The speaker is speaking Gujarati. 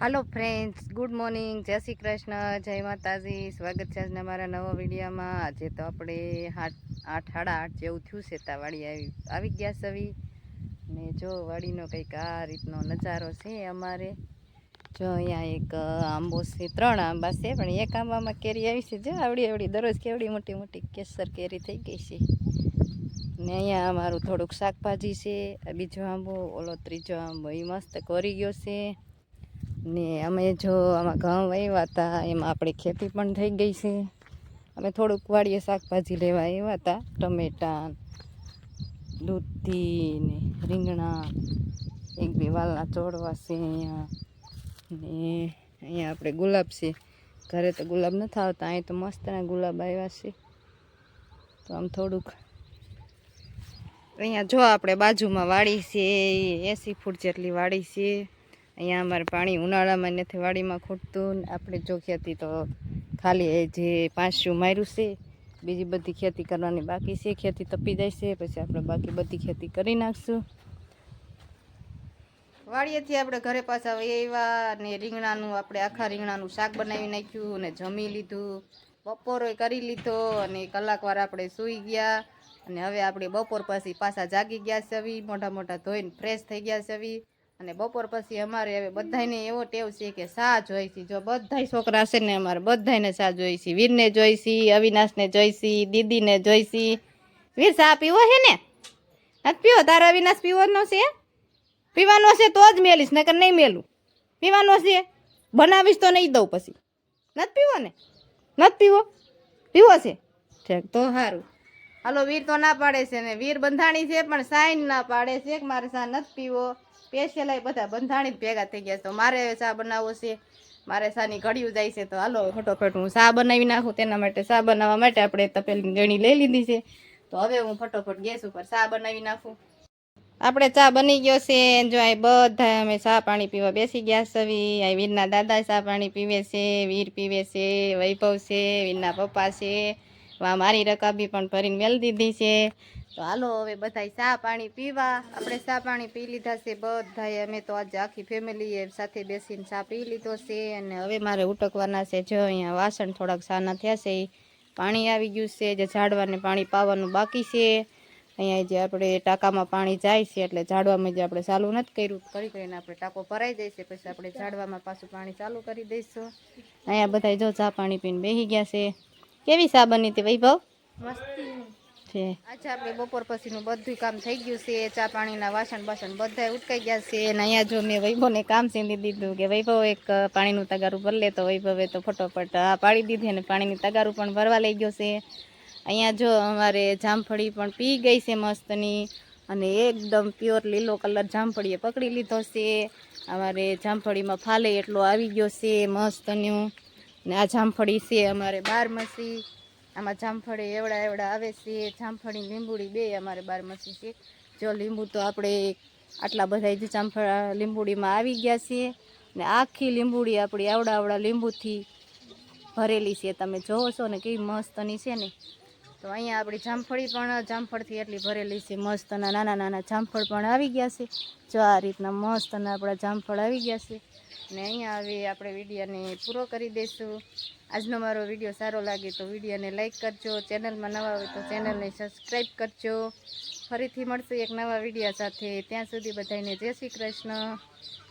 હાલો ફ્રેન્ડ્સ ગુડ મોર્નિંગ જય શ્રી કૃષ્ણ. જય માતાજી. સ્વાગત છે આજના મારા નવા વિડીયોમાં. આજે તો આપણે આઠ આઠ સાડા આઠ જેવું થયું છે ત્યાં વાડી આવી આવી ગયા સવી. ને જો વાડીનો કંઈક આ રીતનો નજારો છે અમારે. જો અહીંયા એક આંબો છે, ત્રણ આંબા છે, પણ એક આંબામાં કેરી આવી છે. જો આવડી આવડી, દરરોજ કેવડી મોટી મોટી કેસર કેરી થઈ ગઈ છે. ને અહીંયા અમારું થોડુંક શાકભાજી છે બીજો આંબો, ઓલો ત્રીજો આંબો એ મસ્ત કોરી ગયો છે. ને અમે જો આમાં ઘઉં વાવ્યા હતા, એમાં આપણી ખેતી પણ થઈ ગઈ છે. અમે થોડુંક વાડીએ શાકભાજી લેવા આવ્યા હતા, ટમેટા દૂધી ને રીંગણા, એક બે વાલના ચોડવા છે અહીંયા. ને અહીંયા આપણે ગુલાબ છે. ઘરે તો ગુલાબ નથી આવતા, અહીં તો મસ્તના ગુલાબ આવ્યા છે. તો આમ થોડુંક અહીંયા જો આપણે બાજુમાં વાડી છે એસી ફૂટ જેટલી વાડી છે. અહીંયા અમારે પાણી ઉનાળામાં નથી વાડીમાં ખૂટતું આપણે જો ખેતી તો ખાલી એ જે પાંચશું માર્યું છે, બીજી બધી ખેતી કરવાની બાકી છે. ખેતી તપી જાય છે, પછી આપણે બાકી બધી ખેતી કરી નાખશું. વાડીએથી આપણે ઘરે પાછા આવ્યા ને રીંગણાનું, આપણે આખા રીંગણાનું શાક બનાવી નાખ્યું અને જમી લીધું. બપોરે કરી લીધો અને કલાકવાર આપણે સૂઈ ગયા અને હવે આપણે બપોર પછી પાછા જાગી ગયા સવી. મોટા મોટા ધોઈને ફ્રેશ થઈ ગયા સવી. અને બપોર પછી અમારે હવે બધાને એવો ટેવ છે કે સા જોઈ છે જો બધાય છોકરા છે ને અમારે બધાને સા જોઈ વીરને જોઈ છે અવિનાશને જોઈ છે દીદીને જોઈ છે વીર સા પીવો છે ને? નથી પીવો? તારા અવિનાશ પીવાનો છે? પીવાનો છે તો જ મેલીશ, નકર નહીં મેલું. પીવાનો છે? બનાવીશ તો નહીં દઉં પછી. નથી પીવો ને? નથી પીવો? પીવો છે? ઠેક, તો સારું હાલો, વીર તો ના પાડે છે ને? વીર બંધાણી છે, પણ સાઈન ના પાડે છે કે મારે સા નથી પીવો? પેશિયલાય બધા બંધાણી ભેગા થઈ ગયા છે. તો મારે ચા બનાવવો છે. મારે સાની ઘડિયું જાય છે. તો હાલો, ફટોફટ હું ચા બનાવી નાખું. તેના માટે ચા બનાવવા માટે આપણે તપેલી ગણી લઈ લીધી છે. તો હવે હું ફટોફટ ગેસ ઉપર ચા બનાવી નાખું. આપણે ચા બની ગયો છે. જો આ બધા અમે ચા પાણી પીવા બેસી ગયા સવી આ વીરના દાદા ચા પાણી પીવે છે, વીર પીવે છે, વૈભવ છે, વીરના પપ્પા છે. વા મારી રકાબી પણ ભરીને મેલ દીધી છે. તો હાલો, હવે બધાય ચા પાણી પીવા. આપણે ચા પાણી પી લીધા છે બધાએ અમે તો આજે આખી ફેમિલીએ સાથે બેસીને ચા પી લીધો છે અને હવે મારે ઉટકવાના છે. જો અહીંયા વાસણ થોડાક સાના થયા છે. પાણી આવી ગયું છે. જે ઝાડવાને પાણી પાવાનું બાકી છે. અહીંયા જે આપણે ટાંકામાં પાણી જાય છે એટલે ઝાડવામાં જે આપણે ચાલુ નથી કર્યું, કરી કરીને આપણે ટાંકો ભરાઈ જાય છે. પછી આપણે ઝાડવામાં પાછું પાણી ચાલુ કરી દઈશું. અહીંયા બધા જો ચા પાણી પીને બેસી ગયા છે. કેવી ચા બની હતી વૈભવ? છે. અચ્છા, આપણે બપોર પછીનું બધું કામ થઈ ગયું છે. ચા પાણીના વાસણ બાસણ બધા ઉટકાઈ ગયા છે. અને અહીંયા જો મેં વૈભવને કામ સીંધી દીધું કે વૈભવ એક પાણીનું તગારું ભરી લેતો. વૈભવે તો ફટોફટ આ પાડી દીધી અને પાણીની તગારું પણ ભરવા લઈ ગયો છે. અહીંયા જો અમારે જામફળી પણ પી ગઈ છે મસ્તની. અને એકદમ પ્યોર લીલો કલર જામફળીએ પકડી લીધો છે. અમારે જામફળીમાં ફાલે એટલો આવી ગયો છે મસ્તનું. ને આ જામફળી છે અમારે બારમસી. આમાં જામફળી એવડા એવડા આવે છે જામફળી લીંબુડી બે અમારે બારમાસી છે. જો લીંબુ તો આપણે આટલા બધા જ જામફળ લીંબુડીમાં આવી ગયા છે ને આખી લીંબુડી આપણી આવડા આવડા લીંબુથી ભરેલી છે. તમે જોવો છો ને કેવી મસ્તની છે ને. તો અહીંયા આપણી જામફળી પણ, જામફળથી એટલી ભરેલી છે, મસ્ત અને નાના નાના જામફળ પણ આવી ગયા છે. જો આ રીતના મસ્ત અને આપણા જામફળ આવી ગયા છે. ને અહીંયા આવી આપણે વિડીયોને પૂરો કરી દઈશું. આજનો મારો વીડિયો સારો લાગે તો વિડીયોને લાઇક કરજો. ચેનલમાં નવા હોય તો ચેનલને સબસ્ક્રાઈબ કરજો. ફરીથી મળશું એક નવા વીડિયો સાથે. ત્યાં સુધી બધાને જય શ્રી કૃષ્ણ.